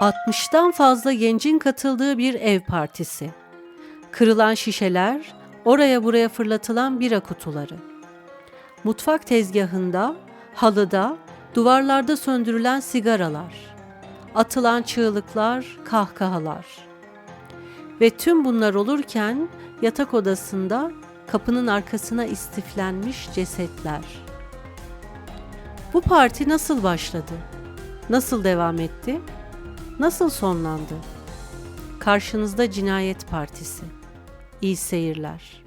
60'tan fazla gencin katıldığı bir ev partisi. Kırılan şişeler, oraya buraya fırlatılan bira kutuları. Mutfak tezgahında, halıda, duvarlarda söndürülen sigaralar. Atılan çığlıklar, kahkahalar. Ve tüm bunlar olurken yatak odasında kapının arkasına istiflenmiş cesetler. Bu parti nasıl başladı? Nasıl devam etti? Nasıl sonlandı? Karşınızda Cinayet Partisi. İyi seyirler.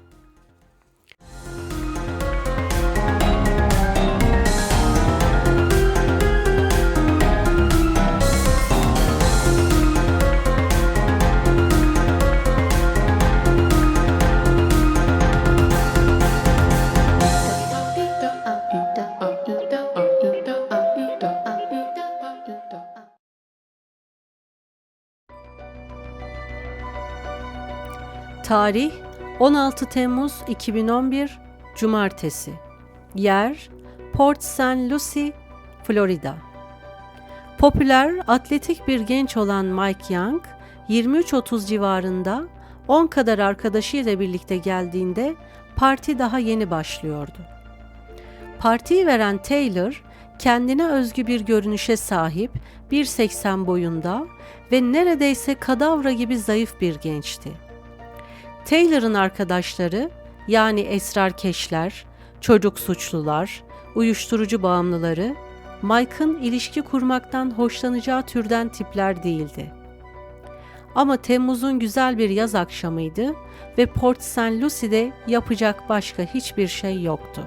Tarih 16 Temmuz 2011 Cumartesi. Yer Port St. Lucie, Florida. Popüler, atletik bir genç olan Mike Young, 23-30 civarında 10 kadar arkadaşıyla birlikte geldiğinde parti daha yeni başlıyordu. Partiyi veren Taylor, kendine özgü bir görünüşe sahip, 1.80 boyunda ve neredeyse kadavra gibi zayıf bir gençti. Taylor'ın arkadaşları yani esrarkeşler, çocuk suçlular, uyuşturucu bağımlıları Mike'ın ilişki kurmaktan hoşlanacağı türden tipler değildi. Ama Temmuz'un güzel bir yaz akşamıydı ve Port St. Lucie'de yapacak başka hiçbir şey yoktu.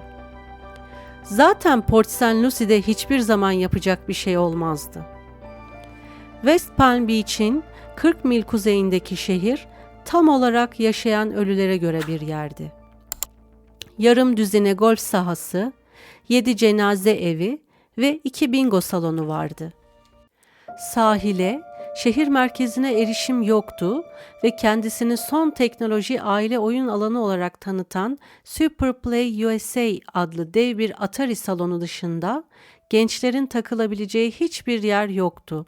Zaten Port St. Lucie'de hiçbir zaman yapacak bir şey olmazdı. West Palm Beach'in 40 mil kuzeyindeki şehir tam olarak yaşayan ölülere göre bir yerdi. Yarım düzine golf sahası, yedi cenaze evi ve iki bingo salonu vardı. Sahile, şehir merkezine erişim yoktu ve kendisini son teknoloji aile oyun alanı olarak tanıtan Super Play USA adlı dev bir Atari salonu dışında gençlerin takılabileceği hiçbir yer yoktu.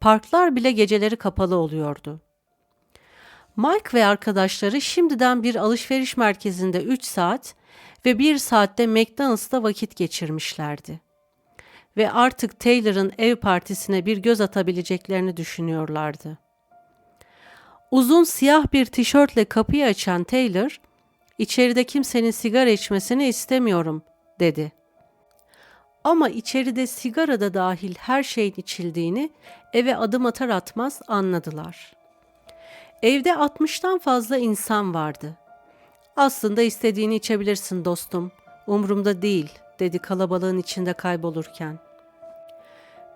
Parklar bile geceleri kapalı oluyordu. Mike ve arkadaşları şimdiden bir alışveriş merkezinde 3 saat ve 1 saatte McDonald's'ta vakit geçirmişlerdi. Ve artık Taylor'ın ev partisine bir göz atabileceklerini düşünüyorlardı. Uzun siyah bir tişörtle kapıyı açan Taylor, "İçeride kimsenin sigara içmesini istemiyorum." dedi. Ama içeride sigara da dahil her şeyin içildiğini eve adım atar atmaz anladılar.'' Evde 60'tan fazla insan vardı. Aslında istediğini içebilirsin dostum. Umrumda değil, dedi kalabalığın içinde kaybolurken.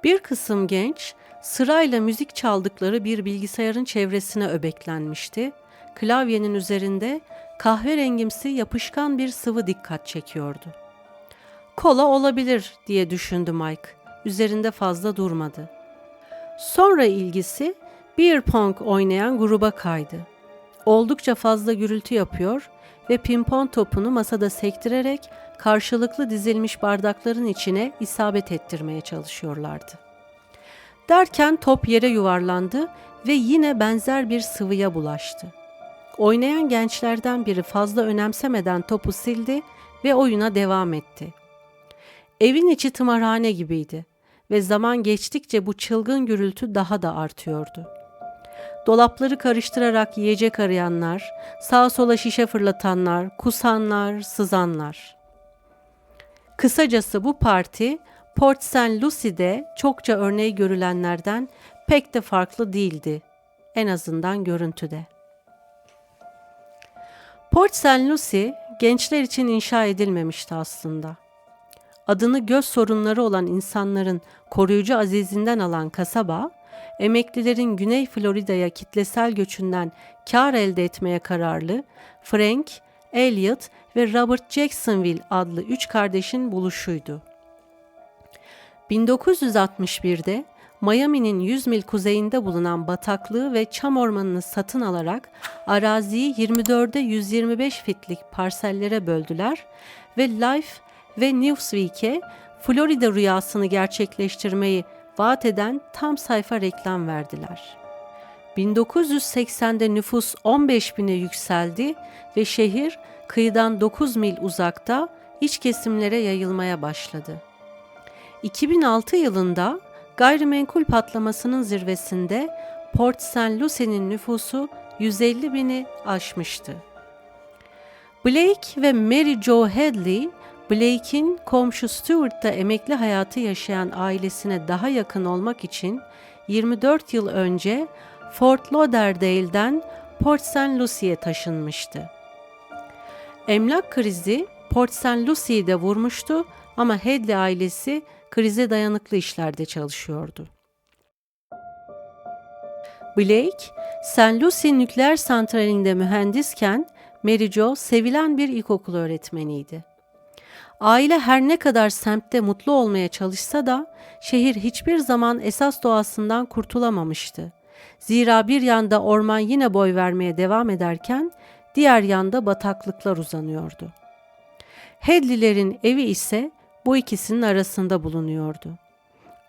Bir kısım genç sırayla müzik çaldıkları bir bilgisayarın çevresine öbeklenmişti. Klavyenin üzerinde kahverengimsi yapışkan bir sıvı dikkat çekiyordu. Kola olabilir diye düşündü Mike. Üzerinde fazla durmadı. Sonra ilgisi beer pong oynayan gruba kaydı. Oldukça fazla gürültü yapıyor ve pimpon topunu masada sektirerek karşılıklı dizilmiş bardakların içine isabet ettirmeye çalışıyorlardı. Derken top yere yuvarlandı ve yine benzer bir sıvıya bulaştı. Oynayan gençlerden biri fazla önemsemeden topu sildi ve oyuna devam etti. Evin içi tımarhane gibiydi ve zaman geçtikçe bu çılgın gürültü daha da artıyordu dolapları karıştırarak yiyecek arayanlar, sağa sola şişe fırlatanlar, kusanlar, sızanlar. Kısacası bu parti Port St. Lucie'de çokça örneği görülenlerden pek de farklı değildi. En azından görüntüde. Port St. Lucie gençler için inşa edilmemişti aslında. Adını göz sorunları olan insanların koruyucu azizinden alan kasaba, emeklilerin Güney Florida'ya kitlesel göçünden kar elde etmeye kararlı Frank, Elliot ve Robert Jacksonville adlı üç kardeşin buluşuydu. 1961'de Miami'nin 100 mil kuzeyinde bulunan bataklığı ve çam ormanını satın alarak araziyi 24'e 125 fitlik parsellere böldüler ve Life ve Newsweek'e Florida rüyasını gerçekleştirmeyi vaat eden tam sayfa reklam verdiler. 1980'de nüfus 15 bine yükseldi ve şehir kıyıdan 9 mil uzakta iç kesimlere yayılmaya başladı. 2006 yılında gayrimenkul patlamasının zirvesinde Port St. Lucy'nin nüfusu 150 bini aşmıştı. Blake ve Mary Jo Hadley, Blake'in komşu Stewart'ta emekli hayatı yaşayan ailesine daha yakın olmak için 24 yıl önce Fort Lauderdale'den Port St. Lucy'ye taşınmıştı. Emlak krizi Port St. Lucy'yi de vurmuştu ama Hadley ailesi krize dayanıklı işlerde çalışıyordu. Blake, St. Lucie nükleer santralinde mühendisken Mary Jo sevilen bir ilkokul öğretmeniydi. Aile her ne kadar semtte mutlu olmaya çalışsa da şehir hiçbir zaman esas doğasından kurtulamamıştı. Zira bir yanda orman yine boy vermeye devam ederken diğer yanda bataklıklar uzanıyordu. Hedlilerin evi ise bu ikisinin arasında bulunuyordu.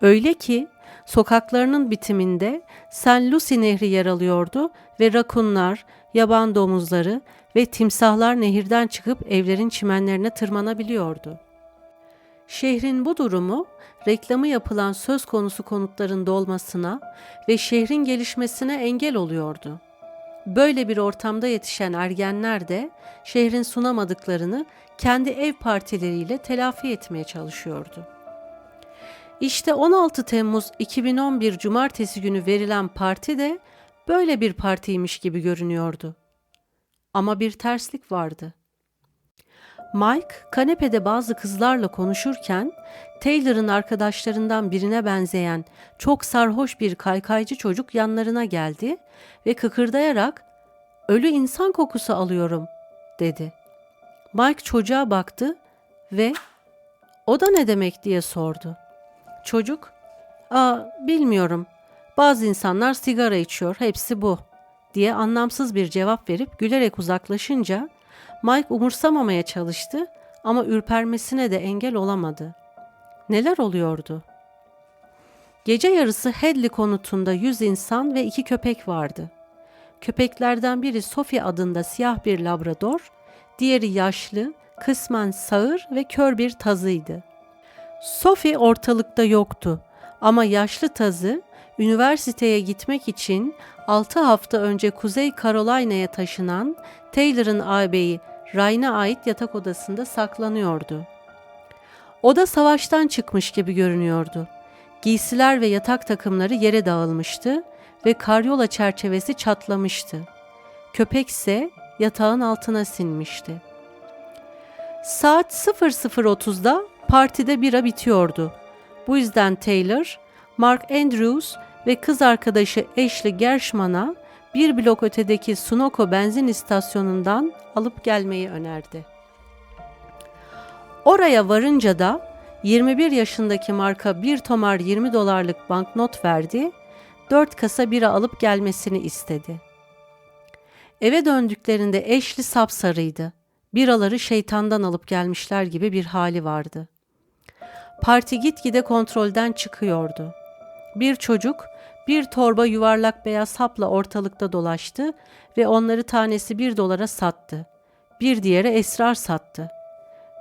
Öyle ki sokaklarının bitiminde St. Lucy Nehri yer alıyordu ve rakunlar, yaban domuzları ve timsahlar nehirden çıkıp evlerin çimenlerine tırmanabiliyordu. Şehrin bu durumu reklamı yapılan söz konusu konutların dolmasına ve şehrin gelişmesine engel oluyordu. Böyle bir ortamda yetişen ergenler de şehrin sunamadıklarını kendi ev partileriyle telafi etmeye çalışıyordu. İşte 16 Temmuz 2011 Cumartesi günü verilen parti de böyle bir partiymiş gibi görünüyordu. Ama bir terslik vardı. Mike kanepede bazı kızlarla konuşurken Taylor'ın arkadaşlarından birine benzeyen çok sarhoş bir kaykaycı çocuk yanlarına geldi ve kıkırdayarak "Ölü insan kokusu alıyorum." dedi. Mike çocuğa baktı ve "O da ne demek?" diye sordu. Çocuk, "Aa, bilmiyorum. Bazı insanlar sigara içiyor, hepsi bu." Diye anlamsız bir cevap verip gülerek uzaklaşınca Mike umursamamaya çalıştı ama ürpermesine de engel olamadı. Neler oluyordu? Gece yarısı Headley konutunda yüz insan ve iki köpek vardı. Köpeklerden biri Sophie adında siyah bir labrador, diğeri yaşlı, kısmen sağır ve kör bir tazıydı. Sophie ortalıkta yoktu ama yaşlı tazı üniversiteye gitmek için 6 hafta önce Kuzey Carolina'ya taşınan Taylor'ın ağabeyi Ryan'a ait yatak odasında saklanıyordu. Oda savaştan çıkmış gibi görünüyordu. Giysiler ve yatak takımları yere dağılmıştı ve karyola çerçevesi çatlamıştı. Köpek ise yatağın altına sinmişti. Saat 00.30'da partide bira bitiyordu. Bu yüzden Taylor, Mark Andrews ve kız arkadaşı Ashley Gershman'a bir blok ötedeki Sunoco benzin istasyonundan alıp gelmeyi önerdi. Oraya varınca da 21 yaşındaki marka bir tomar 20 dolarlık banknot verdi, 4 kasa bira alıp gelmesini istedi. Eve döndüklerinde Ashley sapsarıydı. Biraları şeytandan alıp gelmişler gibi bir hali vardı. Parti gitgide kontrolden çıkıyordu. Bir çocuk bir torba yuvarlak beyaz hapla ortalıkta dolaştı ve onları tanesi bir dolara sattı. Bir diğeri esrar sattı.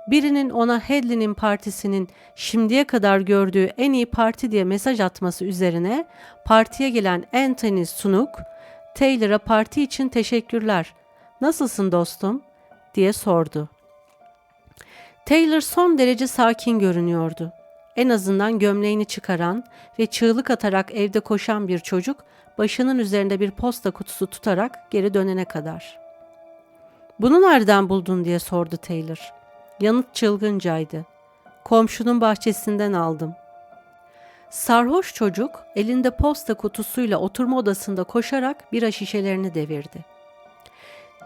Birinin ona Hedley'nin partisinin şimdiye kadar gördüğü en iyi parti diye mesaj atması üzerine partiye gelen Anthony Sunuk, Taylor'a parti için teşekkürler. Nasılsın dostum? diye sordu. Taylor son derece sakin görünüyordu en azından gömleğini çıkaran ve çığlık atarak evde koşan bir çocuk başının üzerinde bir posta kutusu tutarak geri dönene kadar. Bunu nereden buldun diye sordu Taylor. Yanıt çılgıncaydı. Komşunun bahçesinden aldım. Sarhoş çocuk elinde posta kutusuyla oturma odasında koşarak bira şişelerini devirdi.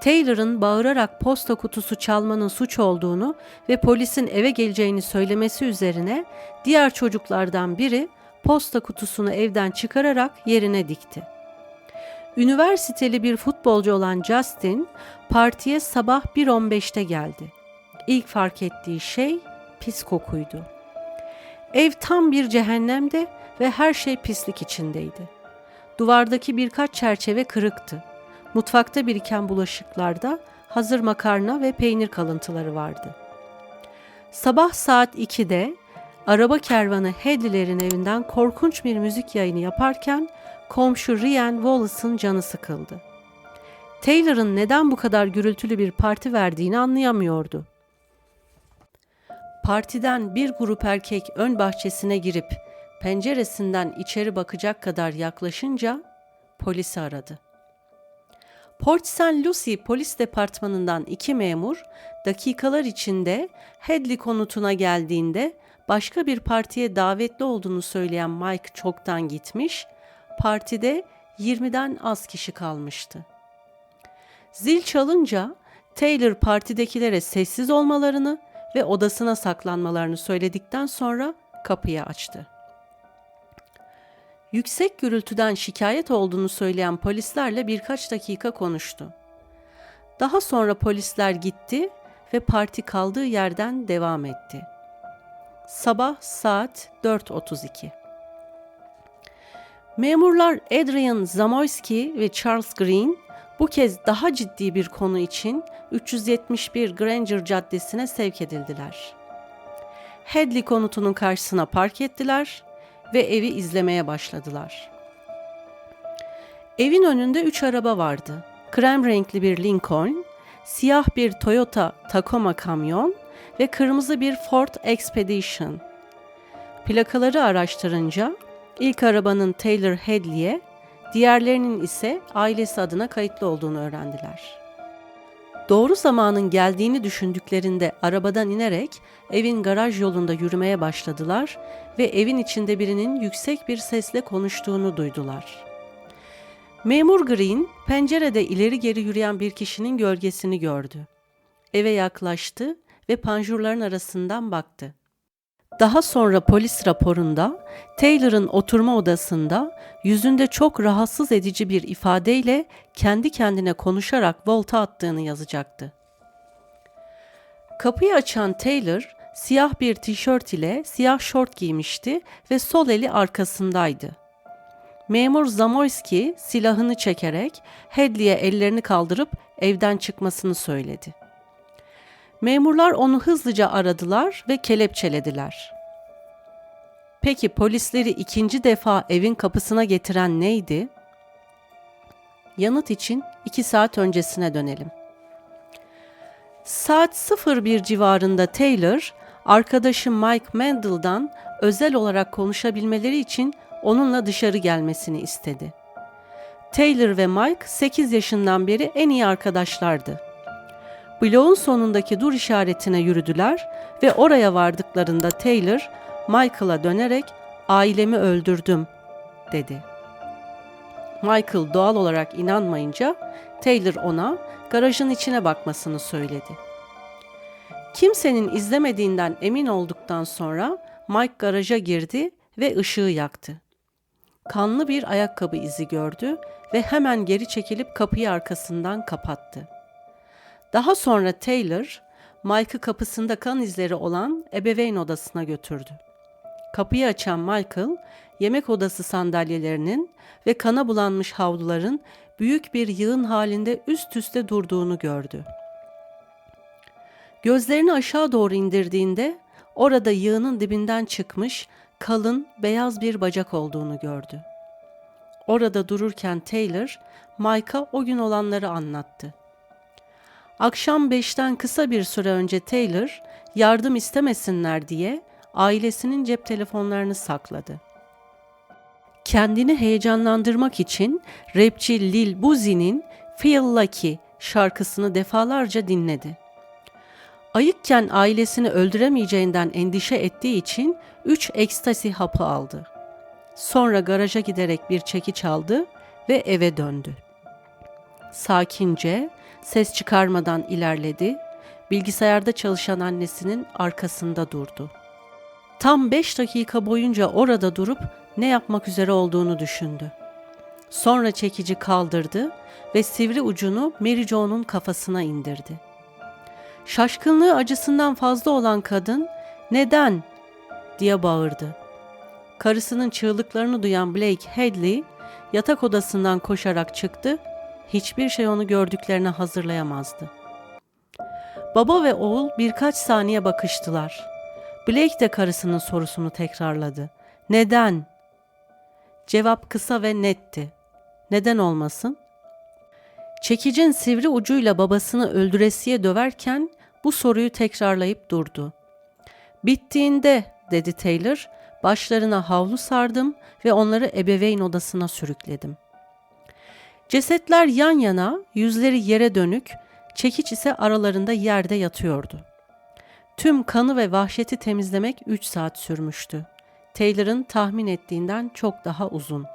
Taylor'ın bağırarak posta kutusu çalmanın suç olduğunu ve polisin eve geleceğini söylemesi üzerine diğer çocuklardan biri posta kutusunu evden çıkararak yerine dikti. Üniversiteli bir futbolcu olan Justin partiye sabah 1.15'te geldi. İlk fark ettiği şey pis kokuydu. Ev tam bir cehennemdi ve her şey pislik içindeydi. Duvardaki birkaç çerçeve kırıktı. Mutfakta biriken bulaşıklarda hazır makarna ve peynir kalıntıları vardı. Sabah saat 2'de araba kervanı Hedley'lerin evinden korkunç bir müzik yayını yaparken komşu Ryan Wallace'ın canı sıkıldı. Taylor'ın neden bu kadar gürültülü bir parti verdiğini anlayamıyordu. Partiden bir grup erkek ön bahçesine girip penceresinden içeri bakacak kadar yaklaşınca polisi aradı. Port St. Lucie Polis Departmanı'ndan iki memur dakikalar içinde Headley konutuna geldiğinde başka bir partiye davetli olduğunu söyleyen Mike çoktan gitmiş, partide 20'den az kişi kalmıştı. Zil çalınca Taylor partidekilere sessiz olmalarını ve odasına saklanmalarını söyledikten sonra kapıyı açtı. Yüksek gürültüden şikayet olduğunu söyleyen polislerle birkaç dakika konuştu. Daha sonra polisler gitti ve parti kaldığı yerden devam etti. Sabah saat 4.32. Memurlar Adrian Zamoyski ve Charles Green bu kez daha ciddi bir konu için 371 Granger Caddesi'ne sevk edildiler. Headley konutunun karşısına park ettiler ve evi izlemeye başladılar. Evin önünde üç araba vardı. Krem renkli bir Lincoln, siyah bir Toyota Tacoma kamyon ve kırmızı bir Ford Expedition. Plakaları araştırınca ilk arabanın Taylor Headley'e, diğerlerinin ise ailesi adına kayıtlı olduğunu öğrendiler. Doğru zamanın geldiğini düşündüklerinde arabadan inerek evin garaj yolunda yürümeye başladılar ve evin içinde birinin yüksek bir sesle konuştuğunu duydular. Memur Green pencerede ileri geri yürüyen bir kişinin gölgesini gördü. Eve yaklaştı ve panjurların arasından baktı. Daha sonra polis raporunda Taylor'ın oturma odasında yüzünde çok rahatsız edici bir ifadeyle kendi kendine konuşarak volta attığını yazacaktı. Kapıyı açan Taylor siyah bir tişört ile siyah şort giymişti ve sol eli arkasındaydı. Memur Zamoyski silahını çekerek Headley'e ellerini kaldırıp evden çıkmasını söyledi. Memurlar onu hızlıca aradılar ve kelepçelediler. Peki polisleri ikinci defa evin kapısına getiren neydi? Yanıt için iki saat öncesine dönelim. Saat 01 civarında Taylor, arkadaşı Mike Mendel'dan özel olarak konuşabilmeleri için onunla dışarı gelmesini istedi. Taylor ve Mike 8 yaşından beri en iyi arkadaşlardı. Bloğun sonundaki dur işaretine yürüdüler ve oraya vardıklarında Taylor, Michael'a dönerek ailemi öldürdüm dedi. Michael doğal olarak inanmayınca Taylor ona garajın içine bakmasını söyledi. Kimsenin izlemediğinden emin olduktan sonra Mike garaja girdi ve ışığı yaktı. Kanlı bir ayakkabı izi gördü ve hemen geri çekilip kapıyı arkasından kapattı. Daha sonra Taylor, Mike'ı kapısında kan izleri olan ebeveyn odasına götürdü. Kapıyı açan Michael, yemek odası sandalyelerinin ve kana bulanmış havluların büyük bir yığın halinde üst üste durduğunu gördü. Gözlerini aşağı doğru indirdiğinde orada yığının dibinden çıkmış kalın beyaz bir bacak olduğunu gördü. Orada dururken Taylor, Mike'a o gün olanları anlattı. Akşam beşten kısa bir süre önce Taylor, yardım istemesinler diye ailesinin cep telefonlarını sakladı. Kendini heyecanlandırmak için rapçi Lil Buzi'nin Feel Lucky şarkısını defalarca dinledi. Ayıkken ailesini öldüremeyeceğinden endişe ettiği için üç ekstasi hapı aldı. Sonra garaja giderek bir çekiç aldı ve eve döndü. Sakince, ses çıkarmadan ilerledi, bilgisayarda çalışan annesinin arkasında durdu. Tam beş dakika boyunca orada durup ne yapmak üzere olduğunu düşündü. Sonra çekici kaldırdı ve sivri ucunu Mary Jo'nun kafasına indirdi. Şaşkınlığı acısından fazla olan kadın "Neden?" diye bağırdı. karısının çığlıklarını duyan Blake Headley yatak odasından koşarak çıktı. Hiçbir şey onu gördüklerine hazırlayamazdı. Baba ve oğul birkaç saniye bakıştılar. Blake de karısının sorusunu tekrarladı. Neden? Cevap kısa ve netti. Neden olmasın? Çekicin sivri ucuyla babasını öldüresiye döverken bu soruyu tekrarlayıp durdu. Bittiğinde dedi Taylor, başlarına havlu sardım ve onları ebeveyn odasına sürükledim. Cesetler yan yana, yüzleri yere dönük, çekiç ise aralarında yerde yatıyordu. Tüm kanı ve vahşeti temizlemek 3 saat sürmüştü. Taylor'ın tahmin ettiğinden çok daha uzun.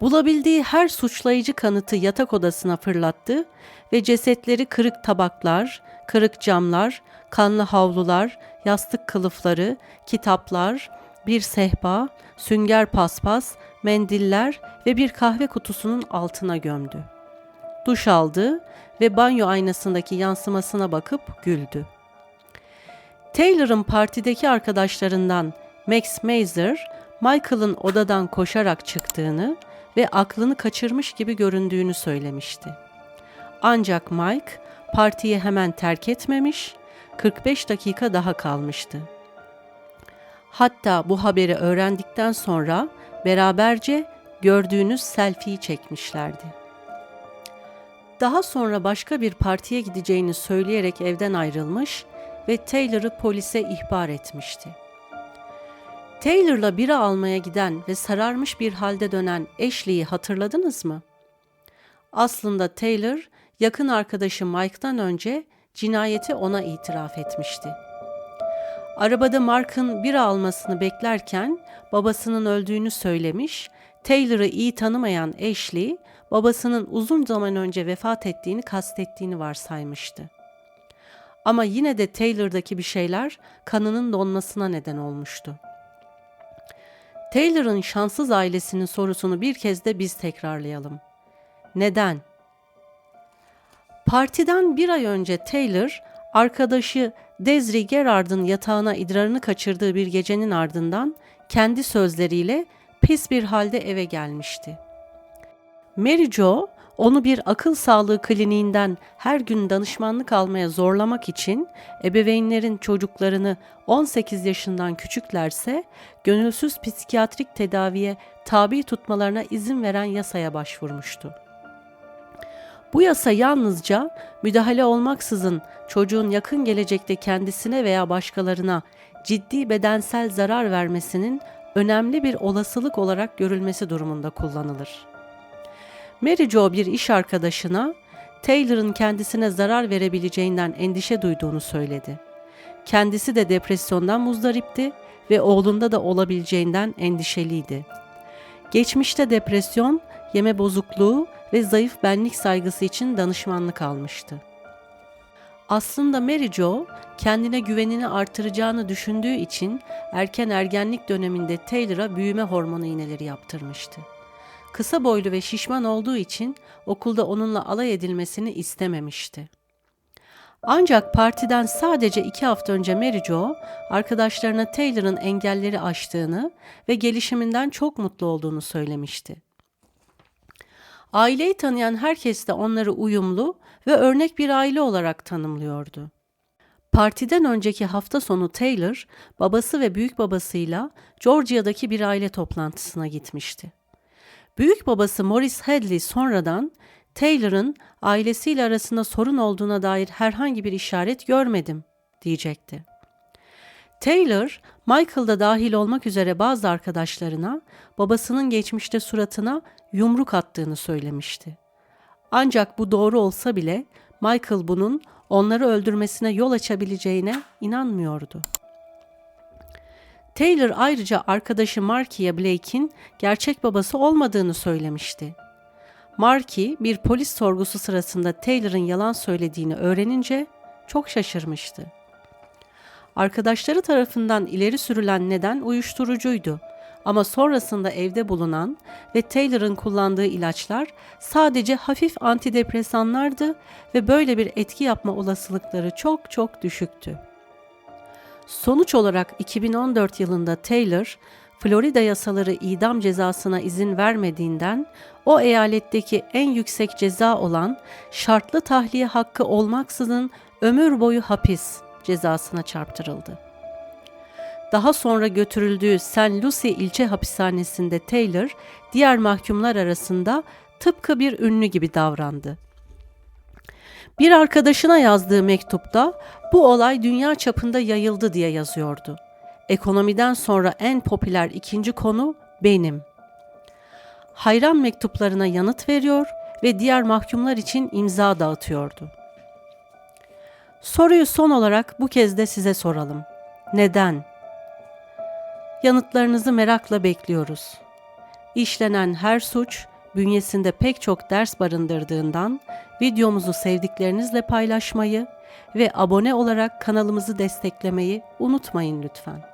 Bulabildiği her suçlayıcı kanıtı yatak odasına fırlattı ve cesetleri kırık tabaklar, kırık camlar, kanlı havlular, yastık kılıfları, kitaplar, bir sehpa, sünger paspas, mendiller ve bir kahve kutusunun altına gömdü. Duş aldı ve banyo aynasındaki yansımasına bakıp güldü. Taylor'ın partideki arkadaşlarından Max Mazer, Michael'ın odadan koşarak çıktığını ve aklını kaçırmış gibi göründüğünü söylemişti. Ancak Mike partiyi hemen terk etmemiş, 45 dakika daha kalmıştı. Hatta bu haberi öğrendikten sonra beraberce gördüğünüz selfie'yi çekmişlerdi. Daha sonra başka bir partiye gideceğini söyleyerek evden ayrılmış ve Taylor'ı polise ihbar etmişti. Taylor'la bira almaya giden ve sararmış bir halde dönen Ashley'i hatırladınız mı? Aslında Taylor yakın arkadaşı Mike'dan önce cinayeti ona itiraf etmişti. Arabada Mark'ın bira almasını beklerken babasının öldüğünü söylemiş, Taylor'ı iyi tanımayan Ashley, babasının uzun zaman önce vefat ettiğini kastettiğini varsaymıştı. Ama yine de Taylor'daki bir şeyler kanının donmasına neden olmuştu. Taylor'ın şanssız ailesinin sorusunu bir kez de biz tekrarlayalım. Neden? Partiden bir ay önce Taylor, arkadaşı Desiree Gerard'ın yatağına idrarını kaçırdığı bir gecenin ardından kendi sözleriyle pis bir halde eve gelmişti. Mary Jo, onu bir akıl sağlığı kliniğinden her gün danışmanlık almaya zorlamak için ebeveynlerin çocuklarını 18 yaşından küçüklerse gönülsüz psikiyatrik tedaviye tabi tutmalarına izin veren yasaya başvurmuştu. Bu yasa yalnızca müdahale olmaksızın çocuğun yakın gelecekte kendisine veya başkalarına ciddi bedensel zarar vermesinin önemli bir olasılık olarak görülmesi durumunda kullanılır. Mary Jo bir iş arkadaşına Taylor'ın kendisine zarar verebileceğinden endişe duyduğunu söyledi. Kendisi de depresyondan muzdaripti ve oğlunda da olabileceğinden endişeliydi. Geçmişte depresyon, yeme bozukluğu ve zayıf benlik saygısı için danışmanlık almıştı. Aslında Mary Jo kendine güvenini artıracağını düşündüğü için erken ergenlik döneminde Taylor'a büyüme hormonu iğneleri yaptırmıştı. Kısa boylu ve şişman olduğu için okulda onunla alay edilmesini istememişti. Ancak partiden sadece iki hafta önce Mary Jo, arkadaşlarına Taylor'ın engelleri aştığını ve gelişiminden çok mutlu olduğunu söylemişti. Aileyi tanıyan herkes de onları uyumlu ve örnek bir aile olarak tanımlıyordu. Partiden önceki hafta sonu Taylor, babası ve büyük babasıyla Georgia'daki bir aile toplantısına gitmişti. Büyük babası Morris Hadley sonradan Taylor'ın ailesiyle arasında sorun olduğuna dair herhangi bir işaret görmedim diyecekti. Taylor, Michael da dahil olmak üzere bazı arkadaşlarına babasının geçmişte suratına yumruk attığını söylemişti. Ancak bu doğru olsa bile Michael bunun onları öldürmesine yol açabileceğine inanmıyordu. Taylor ayrıca arkadaşı Marky'e Blake'in gerçek babası olmadığını söylemişti. Marky bir polis sorgusu sırasında Taylor'ın yalan söylediğini öğrenince çok şaşırmıştı. Arkadaşları tarafından ileri sürülen neden uyuşturucuydu ama sonrasında evde bulunan ve Taylor'ın kullandığı ilaçlar sadece hafif antidepresanlardı ve böyle bir etki yapma olasılıkları çok çok düşüktü. Sonuç olarak 2014 yılında Taylor, Florida yasaları idam cezasına izin vermediğinden o eyaletteki en yüksek ceza olan şartlı tahliye hakkı olmaksızın ömür boyu hapis cezasına çarptırıldı. Daha sonra götürüldüğü St. Lucie ilçe hapishanesinde Taylor, diğer mahkumlar arasında tıpkı bir ünlü gibi davrandı. Bir arkadaşına yazdığı mektupta bu olay dünya çapında yayıldı diye yazıyordu. Ekonomiden sonra en popüler ikinci konu benim. Hayran mektuplarına yanıt veriyor ve diğer mahkumlar için imza dağıtıyordu. Soruyu son olarak bu kez de size soralım. Neden? Yanıtlarınızı merakla bekliyoruz. İşlenen her suç bünyesinde pek çok ders barındırdığından videomuzu sevdiklerinizle paylaşmayı ve abone olarak kanalımızı desteklemeyi unutmayın lütfen.